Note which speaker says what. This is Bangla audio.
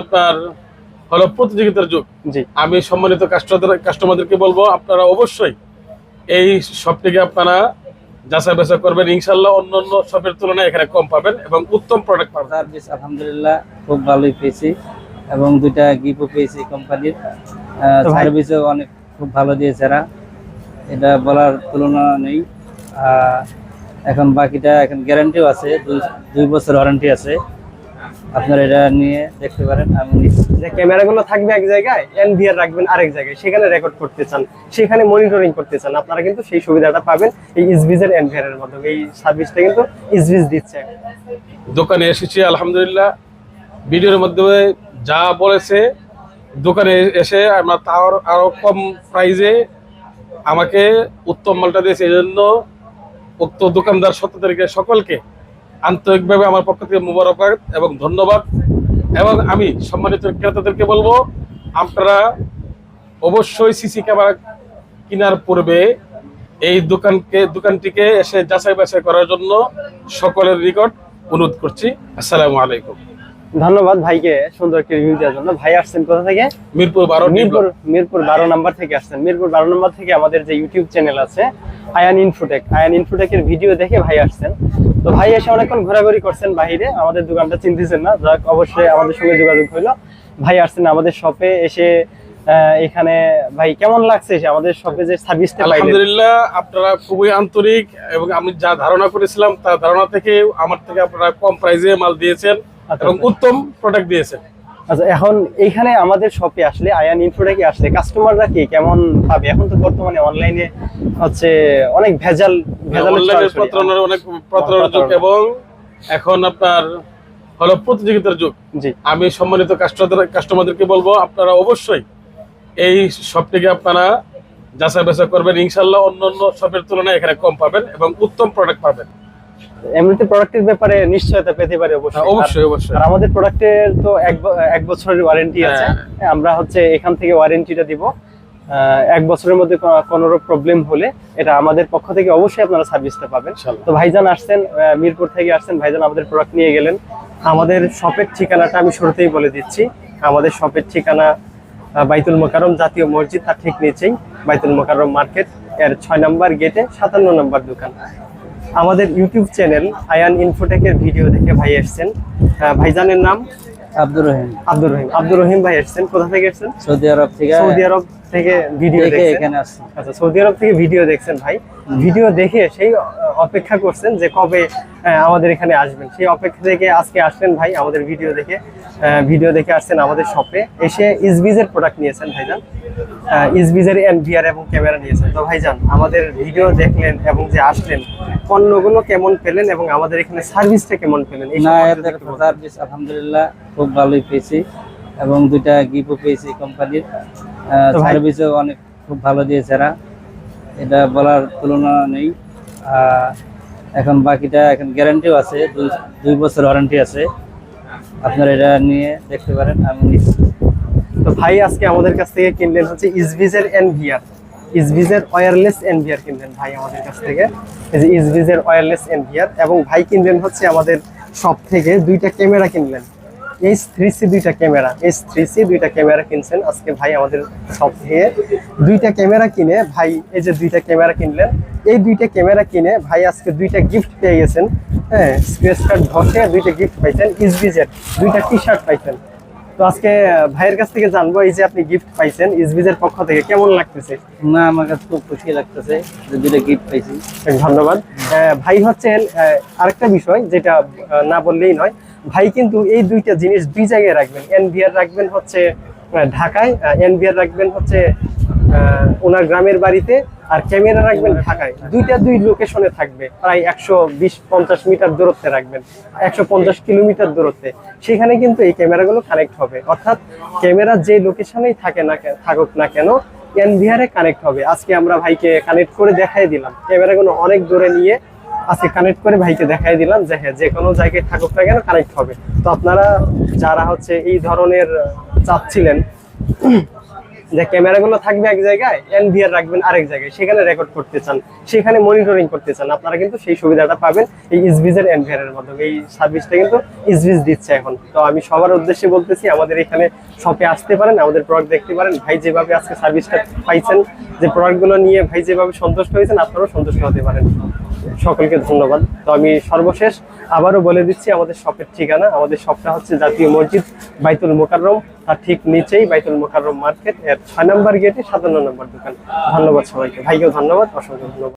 Speaker 1: আপনার হলো প্রতিযোগিতার যুগ।
Speaker 2: জি।
Speaker 1: আমি সম্মানিত কাস্টমারদের কাস্টমারদেরকে বলব আপনারা অবশ্যই এই শপটিকে আপনারা যাচাই বাছাই করবেন। ইনশাল্লাহ অন্য অন্য শপের তুলনায় এখানে কম পাবেন এবং উত্তম প্রোডাক্ট পাবেন।
Speaker 3: সার্ভিস আলহামদুলিল্লাহ খুব ভালোই পেয়েছি এবং দুইটা গিফটও পেয়েছি কোম্পানির সার্ভিসও অনেক খুব ভালো দিয়েছে এরা। এটা বলার তুলনা নেই। এখন বাকিটা এখন গ্যারান্টিও আছে দুই দুই বছর ওয়ারেন্টি আছে। আপনারা এটা নিয়ে দেখতে পারেন আমি
Speaker 2: যে ক্যামেরাগুলো থাকবে এক জায়গায় এনভিআর রাখবেন আরেক জায়গায় সেখানে রেকর্ড করতে চান সেখানে মনিটরিং করতে চান আপনারা কিন্তু সেই সুবিধাটা পাবেন এই ইসবিজের এনভিআর এর মাধ্যমে। এই সার্ভিসটা কিন্তু ইসবিজ দিচ্ছে।
Speaker 1: দোকানে এসেছি আলহামদুলিল্লাহ। ভিডিওর মাধ্যমে যা বলেছে দোকানে এসে আমরা তার আরও কম প্রাইজে আমাকে উত্তম মালটা দিয়েছে। এই জন্য উক্ত দোকানদার সত্য তারিখে সকলকে আন্তরিকভাবে আমার পক্ষ থেকে মুবারকবাদ এবং ধন্যবাদ। এবং আমি সম্মানিত ক্রেতাদেরকে বলব আপনারা অবশ্যই সিসি ক্যামেরা কেনার পূর্বে এই দোকানকে দোকানটিকে এসে যাচাই বাছাই করার জন্য সকলের নিকট অনুরোধ করছি। আসসালামু আলাইকুম।
Speaker 2: ধন্যবাদ ভাইকে সুন্দর একটি রিভিউ দেওয়ার জন্য। ভাই আসছেন কোথা থেকে?
Speaker 1: মিরপুর বারো
Speaker 2: মিরপুর মিরপুর বারো নাম্বার থেকে আসছেন। মিরপুর বারো নাম্বার থেকে আমাদের যে ইউটিউব চ্যানেল আছে আয়ান ইনফোটেক আয়ান ইনফোটেকের ভিডিও দেখে ভাই আসছেন। তো ভাই এসে অনেকক্ষণ ঘোরাঘুরি করছেন বাইরে আমাদের দোকানটা চিনতেছেন না। যাক অবশ্যই আমাদের সঙ্গে যোগাযোগ হইল। ভাই আসছেন আমাদের শপে এসে এখানে ভাই কেমন লাগছে আমাদের শপে যে সার্ভিসটা
Speaker 1: আলহামদুলিল্লাহ আপনারা খুবই আন্তরিক এবং আমি যা ধারণা করেছিলাম তার ধারণা থেকে আমার থেকে আপনারা কম প্রাইসে মাল দিয়েছেন
Speaker 2: আচ্ছা,
Speaker 1: এবং
Speaker 2: আচ্ছা।
Speaker 1: উত্তম প্রোডাক্ট দিয়েছেন।
Speaker 2: আচ্ছা এখন এইখানে আমাদের শপে আসলে আয়ান ইনফোটেকে আসলে? কাস্টমাররা কি? কেমন পাবে? এখন তো বর্তমানে অনলাইনে হচ্ছে অনেক ভেজাল ভেজাল
Speaker 1: প্রতারণার অনেক প্রতারণার যুগ এবং এখন আপনার হলো প্রতিযোগিতার যুগ।
Speaker 2: জি।
Speaker 1: আমি সম্মানিত কাস্টমারদের কাস্টমারদেরকে বলব আপনারা অবশ্যই এই শপটিকে আপনারা যাচাই বাছাই করবেন। ইনশাল্লাহ অন্য অন্য শপের তুলনায় এখানে কম পাবেন এবং উত্তম প্রোডাক্ট পাবেন।
Speaker 2: এমনিতে প্রোডাক্টের ব্যাপারে নিশ্চয়তা পেতে পারে অবশ্যই।
Speaker 1: হ্যাঁ, অবশ্যই অবশ্যই।
Speaker 2: আর আমাদের প্রোডাক্টের তো এক এক বছরের ওয়ারেন্টি আছে।
Speaker 1: হ্যাঁ।
Speaker 2: আমরা হচ্ছে এখান থেকে ওয়ারেন্টিটা দিব। এক বছরের মধ্যে কোনো- প্রবলেম হলে এটা আমাদের পক্ষ থেকে অবশ্যই আপনারা সার্ভিসটা পাবেন। তো ভাইজান আসছেন মিরপুর থেকে আসছেন। ভাইজান আমাদের প্রোডাক্ট নিয়ে গেলেন। আমাদের শপের ঠিকানাটা আমি শুরুতেই বলে দিচ্ছি। আমাদের শপের ঠিকানা বাইতুল মোকারম জাতীয় মসজিদ তার ঠিক নিচেই। বাইতুল মোকারম মার্কেট এর ছয় নম্বর গেটে সাতান্ন নম্বর দোকান। আমাদের ইউটিউব চ্যানেল আয়ান ইনফোটেকের ভিডিও দেখে ভাই এসছেন। ভাইজানের নাম
Speaker 3: আব্দুর রহিম।
Speaker 2: আব্দুর রহিম। আব্দুর রহিম ভাই এসছেন। কোথা থেকে এসছেন?
Speaker 3: সৌদি আরব থেকে।
Speaker 2: সৌদি আরব থেকে ভিডিও
Speaker 3: দেখে এখানে আসছি।
Speaker 2: আচ্ছা সৌদি আরব থেকে ভিডিও দেখছেন ভাই। ভিডিও দেখে সেই অপেক্ষা করছেন যে কবে আমাদের এখানে আসবেন। সেই অপেক্ষা থেকে আজকে আসলেন ভাই আমাদের ভিডিও দেখে ভিডিও দেখে আসছেন আমাদের শপে। এসে ইসবিজের প্রোডাক্ট নিয়েছেন ভাইজান। ইসবিজের এনভিআর এবং ক্যামেরা নিয়েছেন। তো ভাইজান আমাদের ভিডিও দেখলেন এবং যে আসলেন পণ্যগুলো কেমন পেলেন এবং আমাদের এখানে সার্ভিসটা কেমন পেলেন? এই
Speaker 3: না এদের সার্ভিস আলহামদুলিল্লাহ খুব ভালোই পেয়েছি এবং দুইটা গিফটও পেয়েছি কোম্পানির সার্ভিসও অনেক খুব ভালো দিয়েছে এরা। এটা বলার তুলনা নেই। এখন বাকিটা এখন গ্যারান্টিও আছে দুই বছর ওয়ারেন্টি আছে। আপনারা এটা নিয়ে দেখতে পারেন আমি
Speaker 2: তো ভাই আজকে আমাদের কাছ থেকে কিনলেন হচ্ছে ইসবিজের এনভিআর ইসবিজের ওয়্যারলেস এনভিআর কিনলেন ভাই আমাদের কাছ থেকে। এই যে ইসবিজের ওয়্যারলেস এনভিআর এবং ভাই কিনলেন হচ্ছে আমাদের শপ থেকে দুইটা ক্যামেরা কিনলেন। এইচ থ্রি সি দুইটা ক্যামেরা এইচ থ্রি সি দুইটা ক্যামেরা কিনছেন আজকে ভাই আমাদের সব থেকে। দুইটা ক্যামেরা কিনে ভাই, এই যে দুইটা ক্যামেরা কিনলেন, এই দুইটা ক্যামেরা কিনে ভাই আজকে দুইটা গিফট পেয়ে গেছেন। হ্যাঁ স্ক্রেচ কার্ড ঘষে দুইটা গিফট পাইছেন ইসবিজের দুইটা টি শার্ট পাইছেন। তো আজকে ভাইয়ের কাছ থেকে জানব এই যে আপনি গিফট পাইছেন ইসবিজের পক্ষ থেকে কেমন লাগতেছে?
Speaker 3: না আমার কাছে খুব খুশি লাগতেছে যে দুইটা গিফট পাইছি।
Speaker 2: ধন্যবাদ। ভাই হচ্ছেন আরেকটা বিষয় যেটা না বললেই নয় ভাই কিন্তু এই দুইটা জিনিস দুই জায়গায় রাখবেন। এনভিআর রাখবেন হচ্ছে ঢাকায় এনভিআর রাখবেন হচ্ছে ওনার গ্রামের বাড়িতে আর ক্যামেরা রাখবেন ঢাকায়। দুইটা দুই লোকেশনে থাকবে প্রায় একশো বিশ পঞ্চাশ মিটার দূরত্বে রাখবেন একশো পঞ্চাশ কিলোমিটার দূরত্বে। সেখানে কিন্তু এই ক্যামেরাগুলো কানেক্ট হবে। অর্থাৎ ক্যামেরা যে লোকেশনেই থাকে না থাকুক না কেন এনভিআর কানেক্ট হবে। আজকে আমরা ভাইকে কানেক্ট করে দেখাই দিলাম। ক্যামেরাগুলো অনেক দূরে নিয়ে আজকে কানেক্ট করে ভাইকে দেখাই দিলাম যে হ্যাঁ যে কোনো জায়গায় থাকুক না কেন কানেক্ট হবে। তো আপনারা যারা হচ্ছে এই ধরনের চাচ্ছিলেন যে ক্যামেরাগুলো থাকবে এক জায়গায় এনভিআর রাখবেন আরেক জায়গায়, সেখানে রেকর্ড করতে চান, সেখানে মনিটরিং করতে চান, আপনারা কিন্তু সেই সুবিধাটা পাবেন এই ইসবিজের এনভিআর এর মাধ্যমে। এই সার্ভিসটা কিন্তু ইসবিজ দিচ্ছে এখন। তো আমি সবার উদ্দেশ্যে বলতেছি, আমাদের এখানে শপে আসতে পারেন, আমাদের প্রোডাক্ট দেখতে পারেন। ভাই যেভাবে আজকে সার্ভিসটা পাইছেন, যে প্রোডাক্টগুলো নিয়ে ভাই যেভাবে সন্তুষ্ট হয়েছেন, আপনারাও সন্তুষ্ট হতে পারেন। সকলকে ধন্যবাদ। তো আমি সর্বশেষ আবারও বলে দিচ্ছি, আমাদের শপের ঠিকানা, আমাদের শপটা হচ্ছে জাতীয় মসজিদ বাইতুল মোকাররম। তার ঠিক নিচেই বাইতুল মোকাররম মার্কেট, এর ছয় নম্বর গেটে সাতান্ন নম্বর দোকান। ধন্যবাদ সবাইকে। ভাইকেও ধন্যবাদ, অসংখ্য ধন্যবাদ।